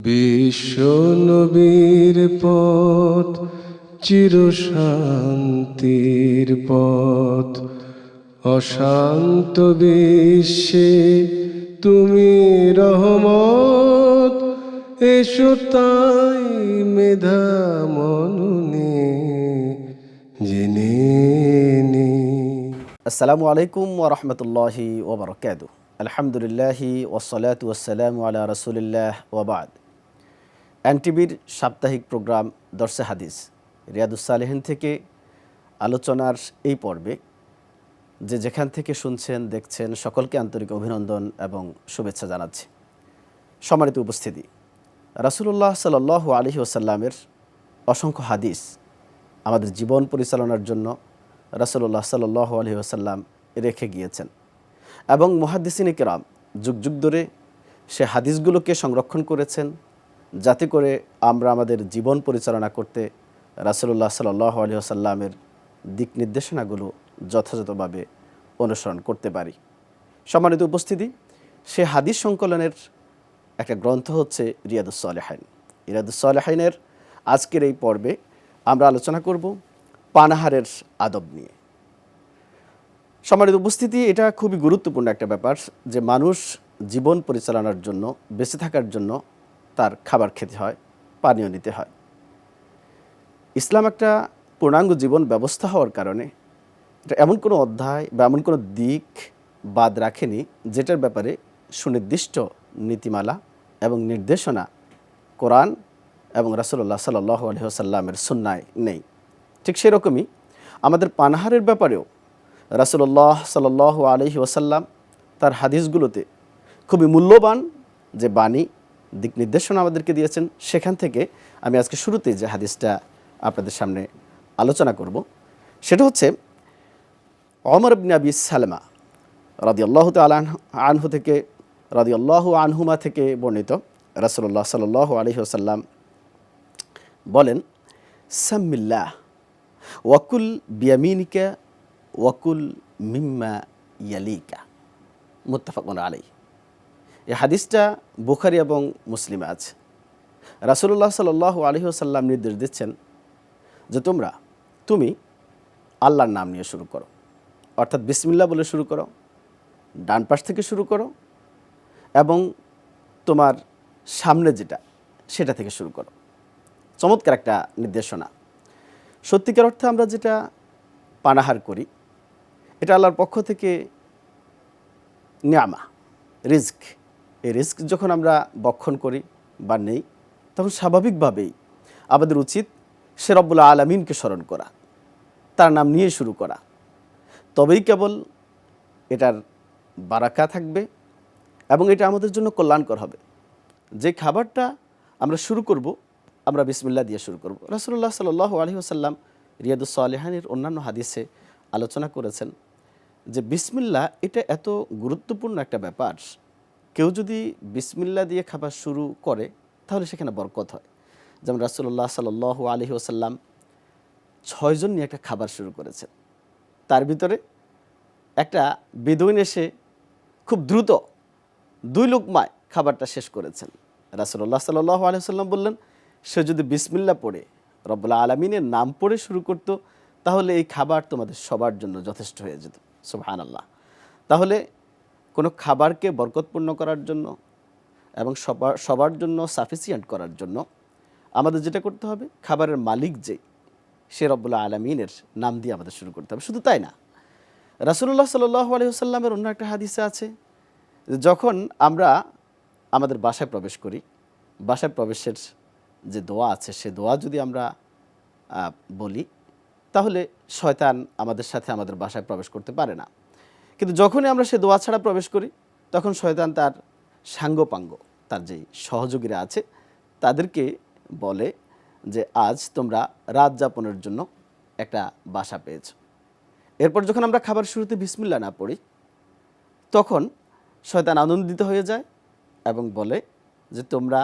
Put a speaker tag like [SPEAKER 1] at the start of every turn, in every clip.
[SPEAKER 1] বিশ্ব নবীর পথ চির শান্তির পথ। অশান্ত বিশ্বে তুমি রহমত, এসো তাই মেধা মননে জেনে
[SPEAKER 2] আসসালামু আলাইকুম ওরহমতুল্লাহি ওবরকাত আলহামদুলিল্লাহি ওসলাত ওসালাম আলা রসুলিল্লাহ ওবাদ এনটিভির সাপ্তাহিক প্রোগ্রাম দর্শে হাদিস। রিয়াদুসালেহিন থেকে আলোচনার এই পর্বে যে যেখান থেকে শুনছেন, দেখছেন, সকলকে আন্তরিক অভিনন্দন এবং শুভেচ্ছা জানাচ্ছি। সম্মানিত উপস্থিতি। রাসুলুল্লাহ সাল আলহি ওসাল্লামের অসংখ্য হাদিস আমাদের জীবন পরিচালনার জন্য রাসুল্লাহ সাল আলহি ওসাল্লাম রেখে গিয়েছেন। এবং মহাদিসিনী কেরাম যুগ যুগ ধরে সে হাদিসগুলোকে সংরক্ষণ করেছেন যাতে করে আমরা আমাদের জীবন পরিচালনা করতে রাসুল্লাহ সাল আলহি আসাল্লামের দিক নির্দেশনাগুলো যথাযথভাবে অনুসরণ করতে পারি। সম্মানিত উপস্থিতি, সে হাদিস সংকলনের একটা গ্রন্থ হচ্ছে রিয়াদুসলেহাইন রিয়াদুসলেহাইনের আজকের এই পর্বে আমরা আলোচনা করব পানাহারের আদব নিয়ে। সম্মানিত উপস্থিতি, এটা খুবই গুরুত্বপূর্ণ একটা ব্যাপার যে মানুষ জীবন পরিচালনার জন্য, বেঁচে থাকার জন্য তার খাবার খেতে হয়, পানীয় নিতে হয়। ইসলাম একটা পূর্ণাঙ্গ জীবন ব্যবস্থা হওয়ার কারণে এটা এমন কোনো অধ্যায় বা এমন কোনো দিক বাদ রাখেনি যেটার ব্যাপারে সুনির্দিষ্ট নীতিমালা এবং নির্দেশনা কোরআন এবং রাসুল্লাহ সাল্লাহ আলহিহাসাল্লামের সুন্নায় নেই। ঠিক সেরকমই আমাদের পানাহারের ব্যাপারেও রাসুল্লাহ সাল আলহি ওসাল্লাম তার হাদিসগুলোতে খুবই মূল্যবান যে বাণী দিক নির্দেশনা আমাদেরকে দিয়েছেন, সেখান থেকে আমি আজকে শুরুতে যে হাদিসটা আপনাদের সামনে আলোচনা করব, সেটা হচ্ছে অমর ইবনে আবি সালমা রাদি আল্লাহ আনহু থেকে রাদি আল্লাহ আনহুমা থেকে বর্ণিত রাসুল্লাহ সাল আলহি ওসাল্লাম বলেন, সাম্মিল্লাহ, ওয়াকুল বিয়ামিনিকা, ওয়াকুল মিম্মা ইয়ালিকা। মুত্তাফাকুন আলাই এই হাদিসটা বুখারি এবং মুসলিমে আছে। রাসুল্লাহ সাল আলহি আসাল্লাম নির্দেশ দিচ্ছেন যে তোমরা, তুমি আল্লাহর নাম নিয়ে শুরু করো। অর্থাৎ বিসমিল্লা বলে শুরু করো, ডান পাশ থেকে শুরু করো এবং তোমার সামনে যেটা, সেটা থেকে শুরু করো। চমৎকার একটা নির্দেশনা। সত্যিকার অর্থে আমরা যেটা পানাহার করি, এটা আল্লাহর পক্ষ থেকে নিয়ামা রিস্ক এই রিস্ক যখন আমরা বক্ষণ করি বা নেই, তখন স্বাভাবিকভাবেই আমাদের উচিত সে রব্বুল আলমিনকে স্মরণ করা, তার নাম নিয়ে শুরু করা। তবেই কেবল এটার বারাকা থাকবে এবং এটা আমাদের জন্য কল্যাণকর হবে। যে খাবারটা আমরা শুরু করব, আমরা বিসমিল্লা দিয়ে শুরু করব। রাসুল্লাহ সাল আলহি আসাল্লাম রিয়াদুসালেহানির অন্যান্য হাদিসে আলোচনা করেছেন যে বিসমিল্লা এটা এত গুরুত্বপূর্ণ একটা ব্যাপার কেউ যদি বিসমিল্লা দিয়ে খাবার শুরু করে, তাহলে সেখানে বরকত হয়। যেমন রাসুল্লাহ সাল আলহি ওসাল্লাম ছয়জন নিয়ে একটা খাবার শুরু করেছেন। তার ভিতরে একটা বেদুইন এসে খুব দ্রুত দুই লোকমায় খাবারটা শেষ করেছেন। রাসুল্লাহ সাল্লাহ আলহিহাল্লাম বললেন, সে যদি বিসমিল্লা পড়ে রব্বুল্লা আলমিনের নাম পড়ে শুরু করতো, তাহলে এই খাবার তোমাদের সবার জন্য যথেষ্ট হয়ে যেত। সুবহান আল্লাহ তাহলে কোনো খাবারকে বরকতপূর্ণ করার জন্য এবং সবার সবার জন্য সাফিসিয়েন্ট করার জন্য আমাদের যেটা করতে হবে, খাবারের মালিক যেই, সে রব্বুল্লা আলমিনের নাম দিয়ে আমাদের শুরু করতে হবে। শুধু তাই না রাসুল্লাহ সাল্লাহ আলহিহাল্লামের অন্য একটা হাদিসে আছে যখন আমরা আমাদের বাসায় প্রবেশ করি, বাসায় প্রবেশের যে দোয়া আছে, সে দোয়া যদি আমরা বলি, তাহলে শয়তান আমাদের সাথে আমাদের বাসায় প্রবেশ করতে পারে না। কিন্তু যখনই আমরা সে দোয়া ছাড়া প্রবেশ করি, তখন শয়তান তার সাঙ্গপাঙ্গ, তার যে সহযোগীরা আছে, তাদেরকে বলে যে, আজ তোমরা রাত যাপনের জন্য একটা বাসা পেয়েছ। এরপর যখন আমরা খাবার শুরুতে বিসমিল্লা না পড়ি, তখন শয়তান আনন্দিত হয়ে যায় এবং বলে যে, তোমরা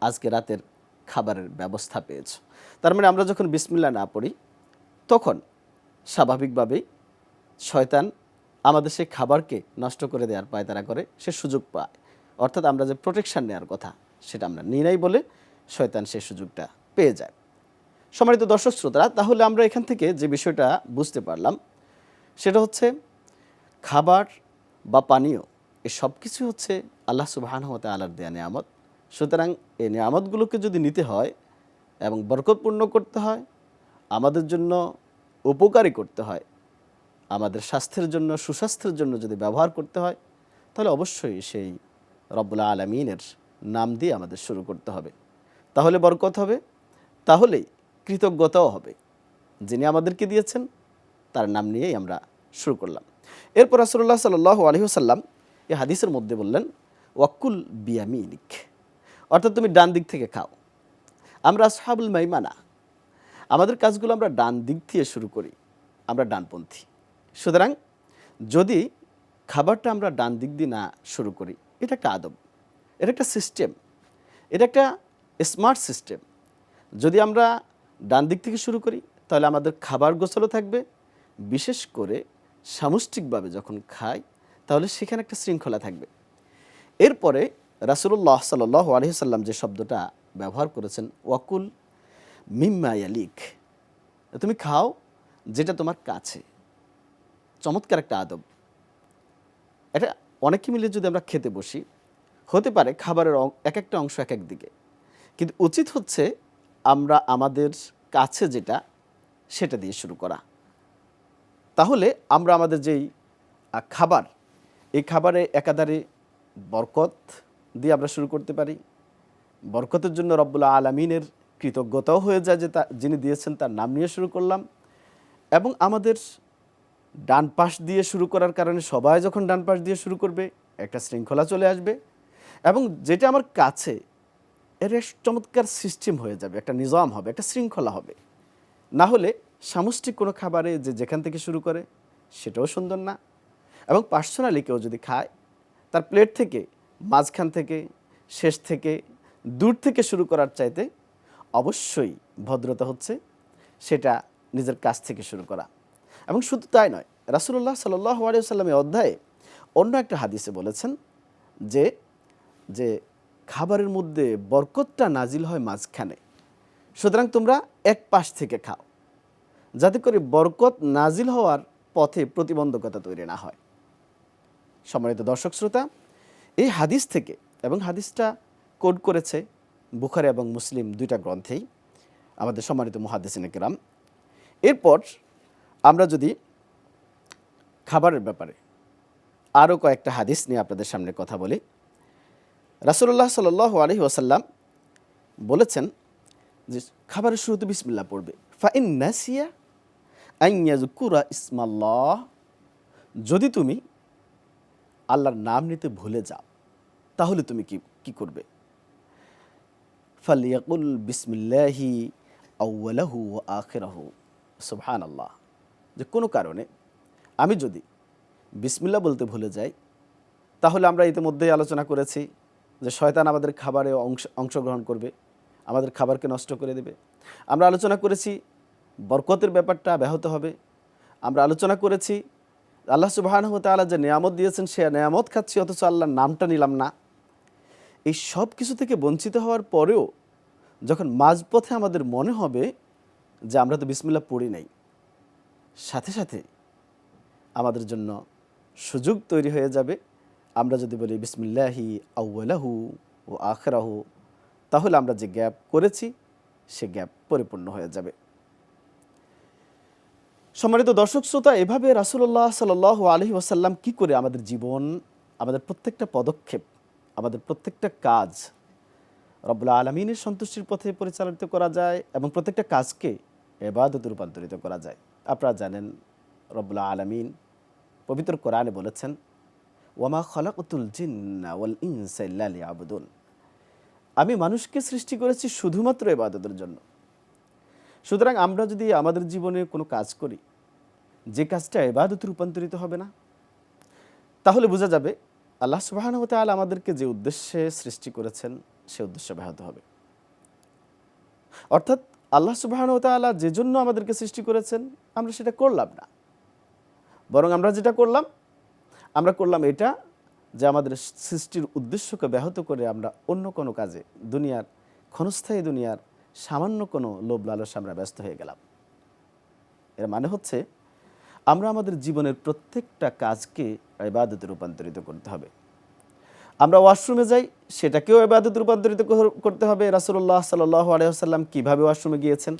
[SPEAKER 2] আজকে রাতের খাবারের ব্যবস্থা পেয়েছ। তার মানে আমরা যখন বিসমিল্লা না পড়ি, তখন স্বাভাবিকভাবেই শয়তান আমাদের সেই খাবারকে নষ্ট করে দেওয়ার পায়, তারা করে, সে সুযোগ পায়। অর্থাৎ আমরা যে প্রোটেকশান নেওয়ার কথা, সেটা আমরা নিই নাই বলে শয়তান সেই সুযোগটা পেয়ে যায়। সম্মানিত দর্শক শ্রোতারা, তাহলে আমরা এখান থেকে যে বিষয়টা বুঝতে পারলাম, সেটা হচ্ছে খাবার বা পানীয়, এ সব কিছু হচ্ছে আল্লাহ সুবাহানহত আলার দেয়া নিয়ামত। সুতরাং এই নিয়ামতগুলোকে যদি নিতে হয় এবং বরকতপূর্ণ করতে হয়, আমাদের জন্য উপকারী করতে হয় আমাদের স্বাস্থ্যের জন্য, সুস্বাস্থ্যের জন্য যদি ব্যবহার করতে হয়, তাহলে অবশ্যই সেই রব্বুল আলমিনের নাম দিয়ে আমাদের শুরু করতে হবে। তাহলে বরকত হবে, তাহলেই কৃতজ্ঞতাও হবে। যিনি আমাদেরকে দিয়েছেন, তার নাম নিয়েই আমরা শুরু করলাম। এরপর রাসুল্লাহ সাল্লাহ আলহিহসাল্লাম এ হাদিসের মধ্যে বললেন, ওয়াক্কুল বিয়ামিনিক। অর্থাৎ তুমি ডান দিক থেকে খাও। আমরা আসহাবুল মাইমানা, আমাদের কাজগুলো আমরা ডান দিক দিয়ে শুরু করি, আমরা ডানপন্থী। সুতরাং যদি খাবারটা আমরা ডান দিক দিয়ে না শুরু করি, এটা একটা আদব, এটা একটা সিস্টেম এটা একটা স্মার্ট সিস্টেম যদি আমরা ডান দিক থেকে শুরু করি, তাহলে আমাদের খাবার গোছালো থাকবে। বিশেষ করে সামষ্টিকভাবে যখন খাই, তাহলে সেখানে একটা শৃঙ্খলা থাকবে। এরপরে রাসুল্লাহ সাল্লাহ আলহিসাল্লাম যে শব্দটা ব্যবহার করেছেন, ওয়াকুল মিম্মায়ালিক তুমি খাও যেটা তোমার কাছে। চমৎকার একটা আদব। এটা অনেকে মিলে যদি আমরা খেতে বসি, হতে পারে খাবারের এক একটা অংশ এক এক দিকে। কিন্তু উচিত হচ্ছে আমরা আমাদের কাছে যেটা, সেটা দিয়ে শুরু করা। তাহলে আমরা আমাদের যেই খাবার, এই খাবারে একাধারে বরকত দিয়ে আমরা শুরু করতে পারি। বরকতের জন্য রব্বুল্লা আলমিনের কৃতজ্ঞতাও হয়ে যায় যে তা, যিনি দিয়েছেন তার নাম নিয়ে শুরু করলাম। এবং আমাদের ডান পাশ দিয়ে শুরু করার কারণে সবাই যখন ডান পাশ দিয়ে শুরু করবে, একটা শৃঙ্খলা চলে আসবে এবং যেটা আমার কাছে এর চমৎকার সিস্টেম হয়ে যাবে, একটা নিজাম হবে, একটা শৃঙ্খলা হবে। না হলে সামষ্টিক কোনো খাবারে যে যেখান থেকে শুরু করে সেটাও সুন্দর না এবং পার্সোনালি কেউ যদি খায়, তার প্লেট থেকে, মাঝখান থেকে, শেষ থেকে, দূর থেকে শুরু করার চাইতে অবশ্যই ভদ্রতা হচ্ছে, সেটা নিজের কাছ থেকে শুরু করা। এবং শুধু তাই নয় রাসুল্লাহ সাল্লাহ আলিয়াল্লামের অধ্যায়ে অন্য একটা হাদিসে বলেছেন যে যে খাবারের মধ্যে বরকতটা নাজিল হয় মাঝখানে। সুতরাং তোমরা এক পাশ থেকে খাও, যাতে করে বরকত নাজিল হওয়ার পথে প্রতিবন্ধকতা তৈরি না হয়। সম্মানিত দর্শক শ্রোতা, এই হাদিস থেকে এবং হাদিসটা কোড করেছে বুখারে এবং মুসলিম দুইটা গ্রন্থেই আমাদের সম্মানিত মহাদিসিন এরপর আমরা যদি খাবারের ব্যাপারে আরও কয়েকটা হাদিস নিয়ে আপনাদের সামনে কথা বলি রাসুল্লাহ সাল আলহি ওয়াসাল্লাম বলেছেন যে খাবারের শুরুতে বিসমিল্লা পড়বে। ফাইন নাসিয়া ইসমাল্লাহ। যদি তুমি আল্লাহর নাম নিতে ভুলে যাও, তাহলে তুমি কি কি করবে? ফালিয়াকুল বিসমিল্লাহি আউ্লাহু আখেরাহু। সুবহান আল্লাহ যে কোনো কারণে আমি যদি বিসমিল্লা বলতে ভুলে যাই, তাহলে আমরা ইতিমধ্যেই আলোচনা করেছি যে শয়তান আমাদের খাবারে অংশ, অংশগ্রহণ করবে, আমাদের খাবারকে নষ্ট করে দেবে। আমরা আলোচনা করেছি বরকতের ব্যাপারটা ব্যাহত হবে। আমরা আলোচনা করেছি আল্লাহ সুবাহানহ তাআলা যে নিয়ামত দিয়েছেন, সে নিয়ামত খাচ্ছি, অথচ আল্লাহর নামটা নিলাম না। এই সব কিছু থেকে বঞ্চিত হওয়ার পরেও যখন মাঝপথে আমাদের মনে হবে যে আমরা তো বিসমিল্লা পড়ি নাই সাথে সাথে আমাদের জন্য সুযোগ তৈরি হয়ে যাবে। আমরা যদি বলি বিসমিল্লাহি আউ্লাহু ও আখরাহু, তাহলে আমরা যে গ্যাপ করেছি, সে গ্যাপ পরিপূর্ণ হয়ে যাবে। সম্মানিত দর্শক শ্রোতা, এভাবে রাসুল্লাহ সাল আলহি ওয়াসাল্লাম কি করে আমাদের জীবন, আমাদের প্রত্যেকটা পদক্ষেপ, আমাদের প্রত্যেকটা কাজ রব্বুল আলমিনের সন্তুষ্টির পথে পরিচালিত করা যায় এবং প্রত্যেকটা কাজকে এবাদতে রূপান্তরিত করা যায়? আপনারা জানেন, রব্বুল আলমিন পবিত্র কোরআনে বলেছেন, ওয়ামা খলাকুতুল জিন্না ওয়াল ইনসাইল্লা আবুদুন আমি মানুষকে সৃষ্টি করেছি শুধুমাত্র এবাদতের জন্য। সুতরাং আমরা যদি আমাদের জীবনে কোনো কাজ করি, যে কাজটা এবাদতে রূপান্তরিত হবে না, তাহলে বোঝা যাবে আল্লাহ সুবাহানুহ তাল আমাদেরকে যে উদ্দেশ্যে সৃষ্টি করেছেন, সে উদ্দেশ্য ব্যাহত হবে। অর্থাৎ আল্লাহ সুবাহানুহ তালা যে জন্য আমাদেরকে সৃষ্টি করেছেন, আমরা সেটা করলাম না। বরং আমরা যেটা করলাম, আমরা করলাম এটা যে আমাদের সৃষ্টির উদ্দেশ্যকে ব্যাহত করে আমরা অন্য কোনো কাজে, দুনিয়ার ক্ষণস্থায়ী দুনিয়ার সামান্য কোনো লোভ লালস আমরা ব্যস্ত হয়ে গেলাম। এর মানে হচ্ছে, আমরা আমাদের জীবনের প্রত্যেকটা কাজকে ইবাদতে রূপান্তরিত করতে হবে। আমরা ওয়াশরুমে যাই, সেটাকেও এবাদত রূপান্তরিত কর- করতে হবে। রাসুল্লাহ সাল্লাহ আলহাম কীভাবে ওয়াশরুমে গিয়েছেন?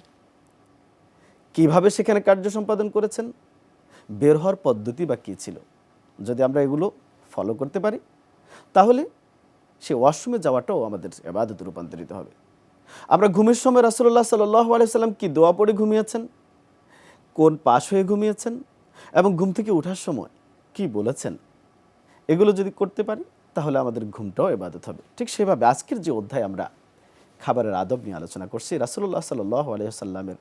[SPEAKER 2] কীভাবে সেখানে কার্য সম্পাদন করেছেন? বের হওয়ার পদ্ধতি বা কী ছিল? যদি আমরা এগুলো ফলো করতে পারি, তাহলে সে ওয়াশরুমে যাওয়াটাও আমাদের এবাদত রূপান্তরিত হবে। আমরা ঘুমের সময় রাসুল্লাহ সাল্লাহ আলাইসাল্লাম কি দোয়া পড়ে ঘুমিয়েছেন? কোন পাশ হয়ে ঘুমিয়েছেন? এবং ঘুম থেকে ওঠার সময় কি বলেছেন? এগুলো যদি করতে পারি তাহলে আমাদের ঘুমটাও এবাদত হবে। ঠিক সেভাবে আজকের যে অধ্যায় আমরা খাবারের আদব নিয়ে আলোচনা করছি রাসুল্লাহ সাল্লাহ আলহিহাল্লামের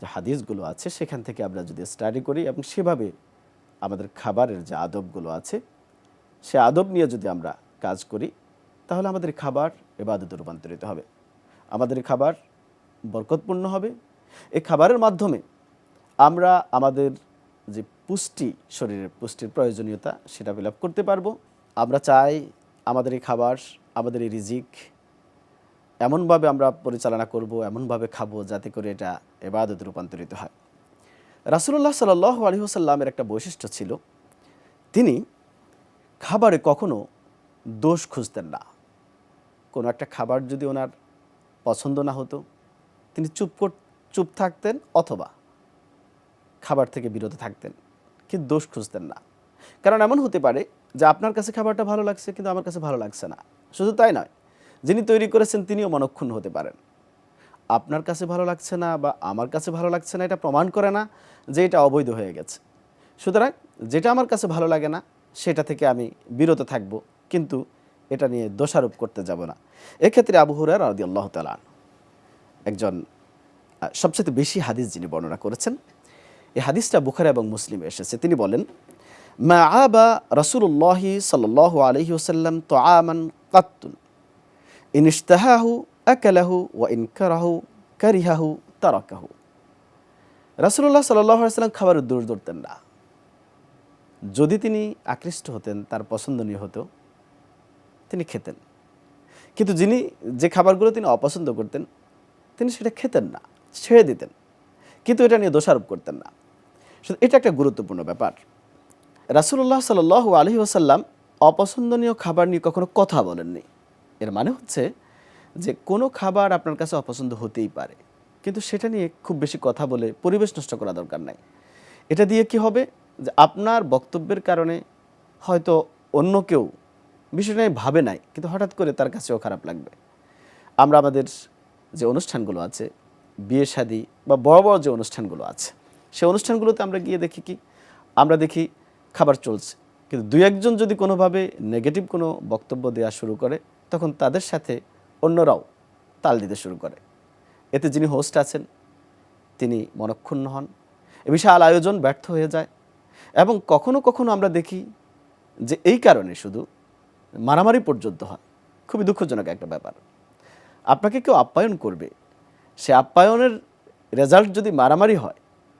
[SPEAKER 2] যে হাদিসগুলো আছে, সেখান থেকে আমরা যদি স্টাডি করি এবং সেভাবে আমাদের খাবারের যে আদবগুলো আছে, সে আদব নিয়ে যদি আমরা কাজ করি, তাহলে আমাদের খাবার এবাদতে রূপান্তরিত হবে। আমাদের খাবার বরকতপূর্ণ হবে। এই খাবারের মাধ্যমে আমরা আমাদের যে পুষ্টি, শরীরের পুষ্টির প্রয়োজনীয়তা, সেটা ফিল করতে পারব। আমরা চাই আমাদের এই খাবার, আমাদের এই রিজিক এমনভাবে আমরা পরিচালনা করব, এমনভাবে খাব যাতে করে এটা এবাদতে রূপান্তরিত হয়। রাসুল্লাহ সাল আলী হোসাল্লামের একটা বৈশিষ্ট্য ছিল, তিনি খাবারে কখনো দোষ খুঁজতেন না। কোনো একটা খাবার যদি ওনার পছন্দ না হতো, তিনি চুপ কর, চুপ থাকতেন অথবা খাবার থেকে বিরত থাকতেন, কিন্তু দোষ খুঁজতেন না। কারণ এমন হতে পারে যে আপনার কাছে খাবারটা ভালো লাগছে, কিন্তু আমার কাছে ভালো লাগছে না। শুধু তাই নয়, যিনি তৈরি করেছেন তিনিও মনক্ষুণ্ণ হতে পারেন। আপনার কাছে ভালো লাগছে না বা আমার কাছে ভালো লাগছে না, এটা প্রমাণ করে না যে এটা অবৈধ হয়ে গেছে। সুতরাং যেটা আমার কাছে ভালো লাগে না, সেটা থেকে আমি বিরত থাকব, কিন্তু এটা নিয়ে দোষারোপ করতে যাব না। এক্ষেত্রে আবু হুরার রাদি আল্লাহ তালান একজন সবচেয়ে বেশি হাদিস যিনি বর্ণনা করেছেন, এই হাদিসটা বুখারা এবং মুসলিমে এসেছে। তিনি বলেন মা আবা রসুল্লাহি সাল্লাহ আলহি ওসাল্লাম তো আমান কাত্তুন। ইন ইশতাহাহু আকালাহু ওয়া ইন কারাহু কারিহাহু তারাকাহু। রাসুল্লাহ সাল্লাহ সাল্লাম খাবারের দূর ধরতেন না। যদি তিনি আকৃষ্ট হতেন, তার পছন্দনীয় হতো, তিনি খেতেন। কিন্তু যিনি যে খাবারগুলো তিনি অপছন্দ করতেন, তিনি সেটা খেতেন না, ছেড়ে দিতেন। কিন্তু এটা নিয়ে দোষারোপ করতেন না। এটা একটা গুরুত্বপূর্ণ ব্যাপার। রাসুল্লাহ সাল আলহি ওসাল্লাম অপছন্দনীয় খাবার নিয়ে কখনো কথা বলেননি। এর মানে হচ্ছে যে কোনো খাবার আপনার কাছে অপছন্দ হতেই পারে, কিন্তু সেটা নিয়ে খুব বেশি কথা বলে পরিবেশ নষ্ট করা দরকার নাই। এটা দিয়ে কি হবে? যে আপনার বক্তব্যের কারণে হয়তো অন্য কেউ বিষয়টা ভাবে নাই, কিন্তু হঠাৎ করে তার কাছেও খারাপ লাগবে। আমরা আমাদের যে অনুষ্ঠানগুলো আছে, বিয়ে শাদী বা বড় বড় যে অনুষ্ঠানগুলো আছে, সে অনুষ্ঠানগুলোতে আমরা গিয়ে দেখি কি? আমরা দেখি খাবার চলছে। কিন্তু দুই একজন যদি কোনোভাবে নেগেটিভ কোনো বক্তব্য দেওয়া শুরু করে, তখন তাদের সাথে অন্যরাও তাল দিতে শুরু করে। এতে যিনি হোস্ট আছেন, তিনি মনক্ষুণ্ণ হন। এ বিশাল আয়োজন ব্যর্থ হয়ে যায়। এবং কখনো কখনো আমরা দেখি যে এই কারণে শুধু মারামারি পর্যন্ত হয়। খুবই দুঃখজনক একটা ব্যাপার। আপনাকে কেউ আপ্যায়ন করবে। সে আপ্যায়নের রেজাল্ট যদি মারামারি হয়,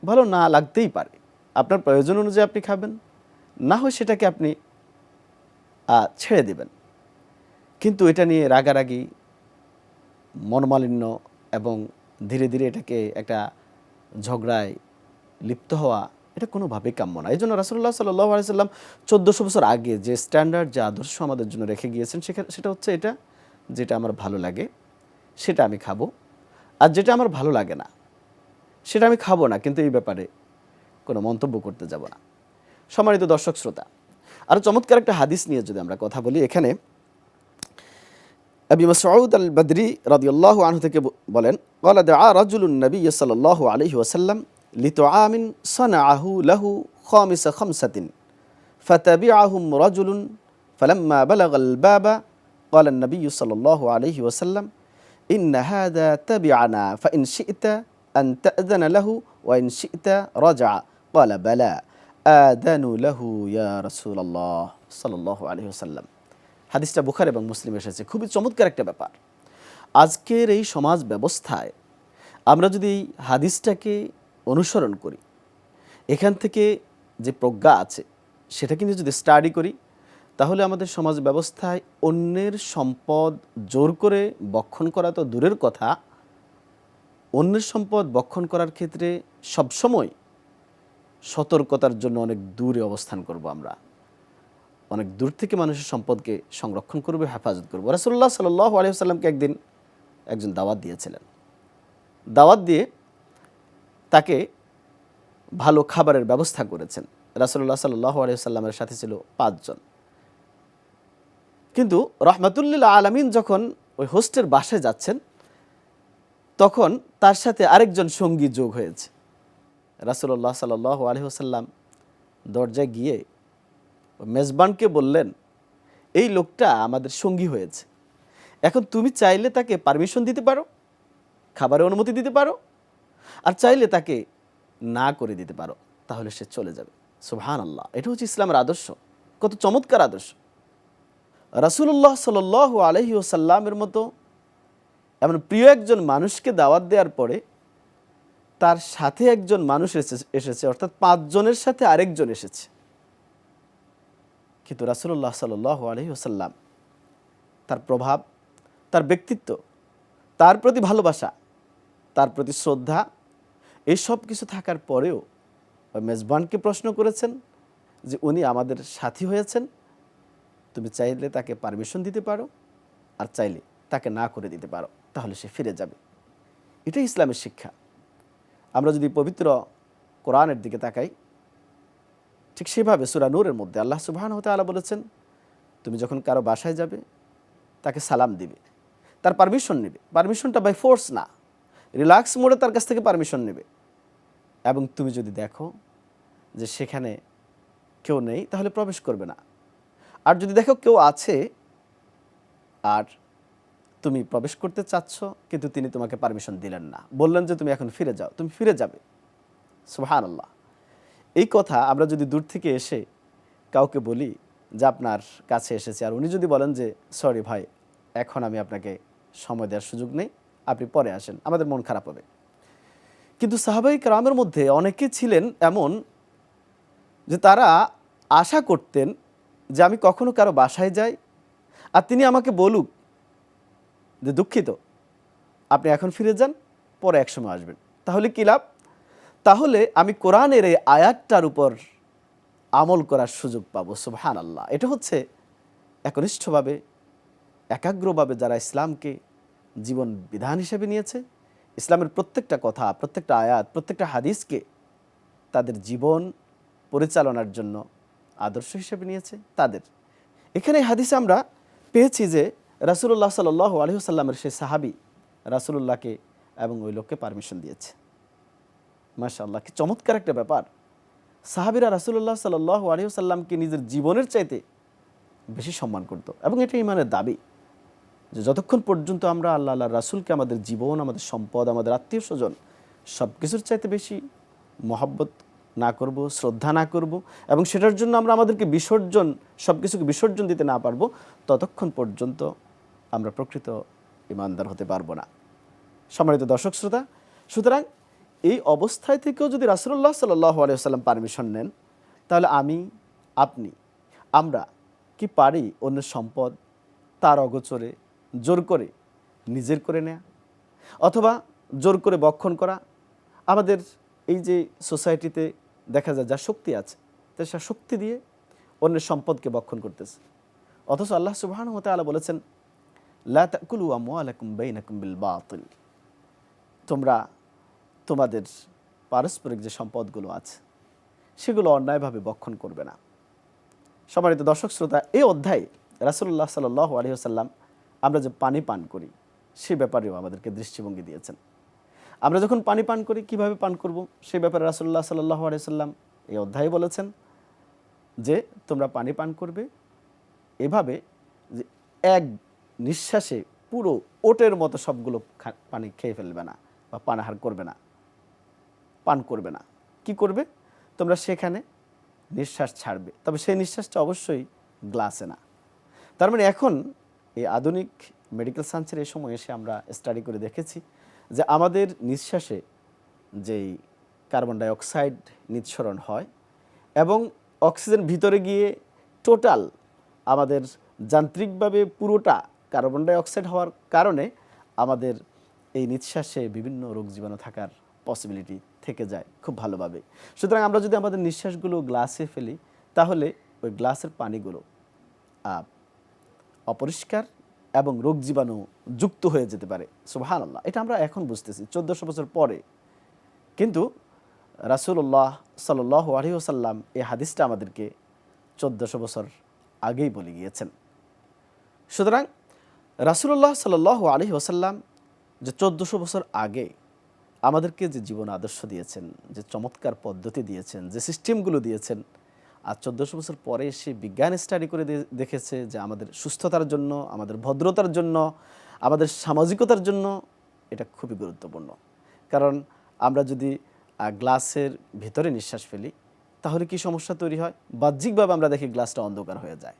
[SPEAKER 2] ভালো না লাগতেই পারে। আপনার প্রয়োজন অনুযায়ী আপনি খাবেন। না হয় সেটাকে আপনি ছেড়ে দেবেন। কিন্তু এটা নিয়ে রাগারাগি, মনমালিন্য এবং ধীরে ধীরে এটাকে একটা ঝগড়ায় লিপ্ত হওয়া, এটা কোনোভাবেই কাম্য না। এই জন্য রাসুল্লাহ সাল্লাহ আলাইসাল্লাম চোদ্দোশো বছর আগে যে স্ট্যান্ডার্ড, যে আদর্শ আমাদের জন্য রেখে গিয়েছেন সেখানে সেটা হচ্ছে এটা, যেটা আমার ভালো লাগে, সেটা আমি খাব। আর যেটা আমার ভালো লাগে না, সেটা আমি খাব না, কিন্তু এই ব্যাপারে কোনো মন্তব্য করতে যাব না। সম্মানিত দর্শক শ্রোতা আরও চমৎকার একটা হাদিস নিয়ে যদি আমরা কথা বলি এখানে আবি মাসউদ আল বদরি রাদিয়াল্লাহু আনহু থেকে ব- বলেন قال دعا رجل النبي صلى الله عليه وسلم لطعام صنعه له خامس خمسة فتبعهم رجل فلما بلغ الباب قال النبي صلى الله عليه وسلم إن هذا تبعنا فإن شئت أن تأذن له وإن شئت رجع قال بلى আদানু লাহু ইয়া রসুল্লাহ সাল্লাহ আলহি সাল্লাম হাদিসটা বুখার এবং মুসলিম এসেছে। খুবই চমৎকার একটা ব্যাপার। আজকের এই সমাজ ব্যবস্থায় আমরা যদি হাদিসটাকে অনুসরণ করি, এখান থেকে যে প্রজ্ঞা আছে সেটা কিন্তু যদি স্টাডি করি, তাহলে আমাদের সমাজ ব্যবস্থায় অন্যের সম্পদ জোর করে বক্ষণ করা তো দূরের কথা। অন্যের সম্পদ বক্ষণ করার ক্ষেত্রে সবসময় সতর্কতার জন্য অনেক দূরে অবস্থান করব আমরা। অনেক দূর থেকে মানুষের সম্পদকে সংরক্ষণ করবে, হেফাজত করব। রাসুল্লাহ সাল্লাহ আলহিহাল্লামকে একদিন একজন দাওয়াত দিয়েছিলেন। দাওয়াত দিয়ে তাকে ভালো খাবারের ব্যবস্থা করেছেন। রাসুল্লাহ সাল্লাহ আলহিহাল্লামের সাথে ছিল পাঁচজন। কিন্তু রহমাতুল্লিল্লা আলমিন যখন ওই হোস্টের বাসায় যাচ্ছেন, তখন তার সাথে আরেকজন সঙ্গী যোগ হয়েছে। রাসুল্লাহ সাল্লাহ আলহিহাল্লাম দরজায় গিয়ে মেজবানকে বললেন, এই লোকটা আমাদের সঙ্গী হয়েছে। এখন তুমি চাইলে তাকে পারমিশন দিতে পারো, খাবারের অনুমতি দিতে পারো, আর চাইলে তাকে না করে দিতে পারো, তাহলে সে চলে যাবে। সুবহান আল্লাহ এটা হচ্ছে ইসলামের আদর্শ। কত চমৎকার আদর্শ। রাসুল্লাহ সাল আলহি ওসাল্লামের মতো এমন প্রিয় একজন মানুষকে দাওয়াত দেওয়ার পরে তার সাথে একজন মানুষ এসে- এসেছে, অর্থাৎ পাঁচজনের সাথে আরেকজন এসেছে। কিন্তু রাসুল্লাহ সাল আলহি ওসাল্লাম তার প্রভাব, তার ব্যক্তিত্ব, তার প্রতি ভালোবাসা, তার প্রতি শ্রদ্ধা, এই সব কিছু থাকার পরেও মেজবানকে প্রশ্ন করেছেন যে উনি আমাদের সাথী হয়েছেন, তুমি চাইলে তাকে পারমিশন দিতে পারো আর চাইলে তাকে না করে দিতে পারো, তাহলে সে ফিরে যাবে। এটাই ইসলামের শিক্ষা। আমরা যদি পবিত্র কোরআনের দিকে তাকাই, ঠিক সেভাবে সুরা নূরের মধ্যে আল্লাহ সুবাহান হতে আলা বলেছেন, তুমি যখন কারও বাসায় যাবে, তাকে সালাম দিবে। তার পারমিশন নেবে। পারমিশনটা বাই ফোর্স না। রিল্যাক্স মোডে তার কাছ থেকে পারমিশন নেবে। এবং তুমি যদি দেখো যে সেখানে কেউ নেই, তাহলে প্রবেশ করবে না। আর যদি দেখো কেউ আছে, আর তুমি প্রবেশ করতে চাচ্ছ, কিন্তু তিনি তোমাকে পারমিশন দিলেন না। বললেন যে তুমি এখন ফিরে যাও, তুমি ফিরে যাবে। সুহান আল্লাহ এই কথা আমরা যদি দূর থেকে এসে কাউকে বলি যে আপনার কাছে এসেছে, আর উনি যদি বলেন যে, সরি ভাই, এখন আমি আপনাকে সময় দেওয়ার সুযোগ নেই, আপনি পরে আসেন, আমাদের মন খারাপ হবে। কিন্তু সাহাবাহিক রামের মধ্যে অনেকে ছিলেন এমন যে তারা আশা করতেন যে আমি কখনো কারও বাসায় যাই, আর তিনি আমাকে বলুক যে দুঃখিত, আপনি এখন ফিরে যান, পরে একসময় আসবেন। তাহলে কী লাভ? তাহলে আমি কোরআনের এই আয়াতটার উপর আমল করার সুযোগ পাবো সুবহান আল্লাহ এটা হচ্ছে একনিষ্ঠভাবে, একাগ্রভাবে যারা ইসলামকে জীবন বিধান হিসেবে নিয়েছে, ইসলামের প্রত্যেকটা কথা, প্রত্যেকটা আয়াত, প্রত্যেকটা হাদিসকে তাদের জীবন পরিচালনার জন্য আদর্শ হিসেবে নিয়েছে, তাদের। এখানে হাদিসে আমরা পেয়েছি যে রাসুল্লাহ সাল আলহিহসাল্লামের সেই সাহাবি রাসুলুল্লাহকে এবং ওই লোককে পারমিশন দিয়েছে। মাশাআল্লাহ, কি চমৎকার একটা ব্যাপার। সাহাবিরা রাসুল্লাহ সাল আলহিহসাল্লামকে নিজের জীবনের চাইতে বেশি সম্মান করত এবং এটা ইমানের দাবি যে যতক্ষণ পর্যন্ত আমরা আল্লাহ আল্লাহ রাসুলকে আমাদের জীবন, আমাদের সম্পদ, আমাদের আত্মীয় স্বজন সব কিছুর চাইতে বেশি মহাব্বত না করব, শ্রদ্ধা না করব এবং সেটার জন্য আমরা আমাদেরকে বিসর্জন সব কিছুকে বিসর্জন দিতে না পারব, ততক্ষণ পর্যন্ত আমরা প্রকৃত ইমানদার হতে পারব না। সম্মানিত দর্শক শ্রোতা, সুতরাং এই অবস্থায় থেকেও যদি রাসুল্লাহ সাল্লাহ আলিয়াল্লাম পারমিশন নেন, তাহলে আমি, আপনি, আমরা কি পারি অন্য সম্পদ তার অগোচরে জোর করে, নিজের করে নেয়া? অথবা জোর করে বক্ষণ করা? আমাদের এই যে সোসাইটিতে দেখা যায় যা শক্তি আছে, তা সে শক্তি দিয়ে অন্যের সম্পদকে বক্ষণ করতেছে। অথচ আল্লাহ সুবহান হতে আলা বলেছেন বিল তোমরা তোমাদের পারস্পরিক যে সম্পদগুলো আছে, সেগুলো অন্যায়ভাবে বক্ষণ করবে না। সম্মানিত দর্শক শ্রোতা, এই অধ্যায়ে রাসুল্লাহ সাল আলহিহাল্লাম আমরা যে পানি পান করি, সে ব্যাপারেও আমাদেরকে দৃষ্টিভঙ্গি দিয়েছেন। আমরা যখন পানি পান করি, কীভাবে পান করব? সে ব্যাপারে রাসুল্লাহ সাল্লাহ আলিয়াল্লাম এই অধ্যায়ে বলেছেন যে, তোমরা পানি পান করবে, এভাবে যে এক নিঃশ্বাসে পুরো ওটের মতো সবগুলো পানি খেয়ে ফেলবে না বা পানাহার করবে না, পান করবে না। কি করবে? তোমরা সেখানে নিঃশ্বাস ছাড়বে। তবে সেই নিঃশ্বাসটা অবশ্যই গ্লাসে না। তার মানে এখন এই আধুনিক মেডিকেল সায়েন্সের এই সময় এসে আমরা স্টাডি করে দেখেছি যে আমাদের নিঃশ্বাসে যেই কার্বন ডাইঅক্সাইড নিঃসরণ হয় এবং অক্সিজেন ভিতরে গিয়ে টোটাল আমাদের যান্ত্রিকভাবে পুরোটা কার্বন ডাই অক্সাইড হওয়ার কারণে আমাদের এই নিঃশ্বাসে বিভিন্ন রোগ জীবাণু থাকার পসিবিলিটি থেকে যায় খুব ভালোভাবে। সুতরাং আমরা যদি আমাদের নিঃশ্বাসগুলো গ্লাসে ফেলি, তাহলে ওই গ্লাসের পানিগুলো অপরিষ্কার এবং রোগ জীবাণু যুক্ত হয়ে যেতে পারে। সুবাহান আল্লাহ এটা আমরা এখন বুঝতেছি, চোদ্দোশো বছর পরে। কিন্তু রাসুল্লাহ সাল আলহি ওসাল্লাম এই হাদিসটা আমাদেরকে চোদ্দোশো বছর আগেই বলে গিয়েছেন। সুতরাং রাসুল্লাহ সাল আলহি ওসাল্লাম যে চোদ্দোশো বছর আগে আমাদেরকে যে জীবন আদর্শ দিয়েছেন, যে চমৎকার পদ্ধতি দিয়েছেন, যে সিস্টেমগুলো দিয়েছেন, আর চোদ্দোশো বছর পরে সে বিজ্ঞান স্টাডি করে দেখেছে যে আমাদের সুস্থতার জন্য, আমাদের ভদ্রতার জন্য, আমাদের সামাজিকতার জন্য এটা খুবই গুরুত্বপূর্ণ। কারণ আমরা যদি গ্লাসের ভেতরে নিঃশ্বাস ফেলি, তাহলে কি সমস্যা তৈরি হয়? বাহ্যিকভাবে আমরা দেখি গ্লাসটা অন্ধকার হয়ে যায়।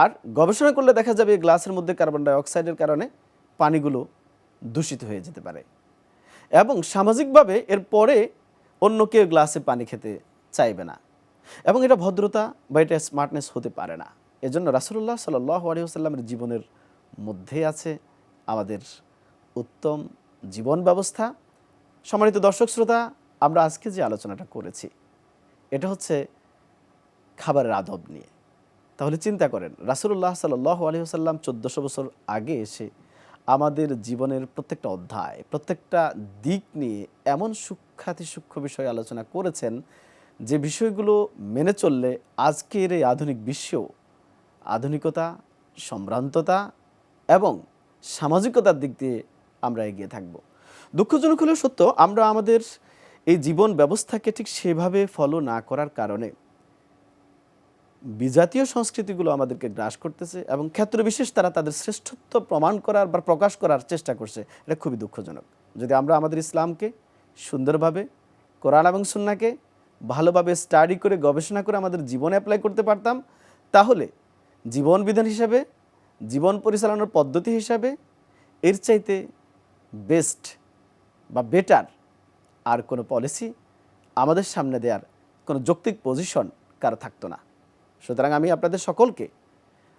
[SPEAKER 2] আর গবেষণা করলে দেখা যাবে গ্লাসের মধ্যে কার্বন ডাই অক্সাইডের কারণে পানিগুলো দূষিত হয়ে যেতে পারে। এবং সামাজিকভাবে এর পরে অন্য কেউ গ্লাসে পানি খেতে চাইবে না। এবং এটা ভদ্রতা বা এটা স্মার্টনেস হতে পারে না। এজন্য রাসুল্লাহ সাল্লাহ আলহিহাস্লামের জীবনের মধ্যে আছে আমাদের উত্তম জীবন ব্যবস্থা। সম্মানিত দর্শক শ্রোতা, আমরা আজকে যে আলোচনাটা করেছি, এটা হচ্ছে খাবারের আদব নিয়ে। তাহলে চিন্তা করেন রাসুল্লাহ সাল্লাহ আলহিহাল্লাম চোদ্দোশো বছর আগে এসে আমাদের জীবনের প্রত্যেকটা অধ্যায়, প্রত্যেকটা দিক নিয়ে এমন সূক্ষাতি সূক্ষ্ম বিষয় আলোচনা করেছেন যে বিষয়গুলো মেনে চললে আজকের এই আধুনিক বিশ্ব আধুনিকতা, সম্ভ্রান্ততা এবং সামাজিকতার দিক দিয়ে আমরা এগিয়ে থাকব। দুঃখজনক হলেও সত্য, আমরা আমাদের এই জীবন ব্যবস্থাকে ঠিক সেভাবে ফলো না করার কারণে বিজাতীয় সংস্কৃতিগুলো আমাদেরকে গ্রাস করতেছে এবং ক্ষেত্র বিশেষ তারা তাদের শ্রেষ্ঠত্ব প্রমাণ করার বা প্রকাশ করার চেষ্টা করছে, এটা খুবই দুঃখজনক। যদি আমরা আমাদের ইসলামকে সুন্দরভাবে, কোরআন এবং সুন্নাকে ভালোভাবে স্টাডি করে, গবেষণা করে আমাদের জীবনে অ্যাপ্লাই করতে পারতাম, তাহলে জীবন বিধান হিসাবে, জীবন পরিচালনার পদ্ধতি হিসাবে এর চাইতে বেস্ট বা বেটার আর কোনো পলিসি আমাদের সামনে দেওয়ার কোনো যৌক্তিক পজিশন কারও থাকতো না। সুতরাং আমি আপনাদের সকলকে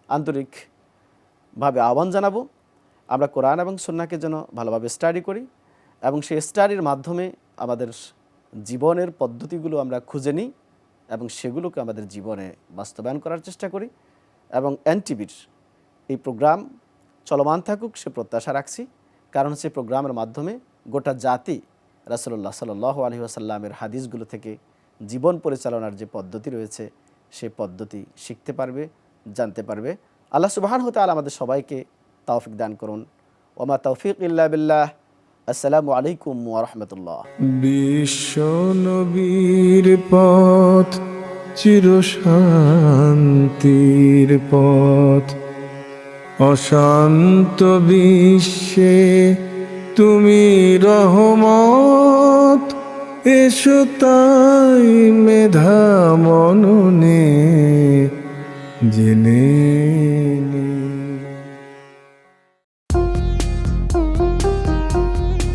[SPEAKER 2] আন্তরিকভাবে আহ্বান জানাব। আমরা কোরআন এবং সন্নাকে যেন ভালোভাবে স্টাডি করি এবং সেই স্টাডির মাধ্যমে আমাদের জীবনের পদ্ধতিগুলো আমরা খুঁজে নিই এবং সেগুলোকে আমাদের জীবনে বাস্তবায়ন করার চেষ্টা করি এবং এনটিভির এই প্রোগ্রাম চলমান থাকুক সে প্রত্যাশা রাখছি। কারণ সে প্রোগ্রামের মাধ্যমে গোটা জাতি রাসুল্লাহ সাল আলহি আসাল্লামের হাদিসগুলো থেকে জীবন পরিচালনার যে পদ্ধতি রয়েছে সেই পদ্ধতি শিখতে পারবে, জানতে পারবে। আল্লাহ সুবাহান হতে আল আমাদের সবাইকে তৌফিক দান করুন। ওমা তৌফিক ইল্লা বিল্লাহ। আসসালামু আলাইকুম ওরহমতুল্লাহ
[SPEAKER 1] বিশ্ব নবীর পথ, চিরশান্তির পথ। অশান্ত বিশ্বে তুমি রহমত, এসো তাই মেধা মননে জেনে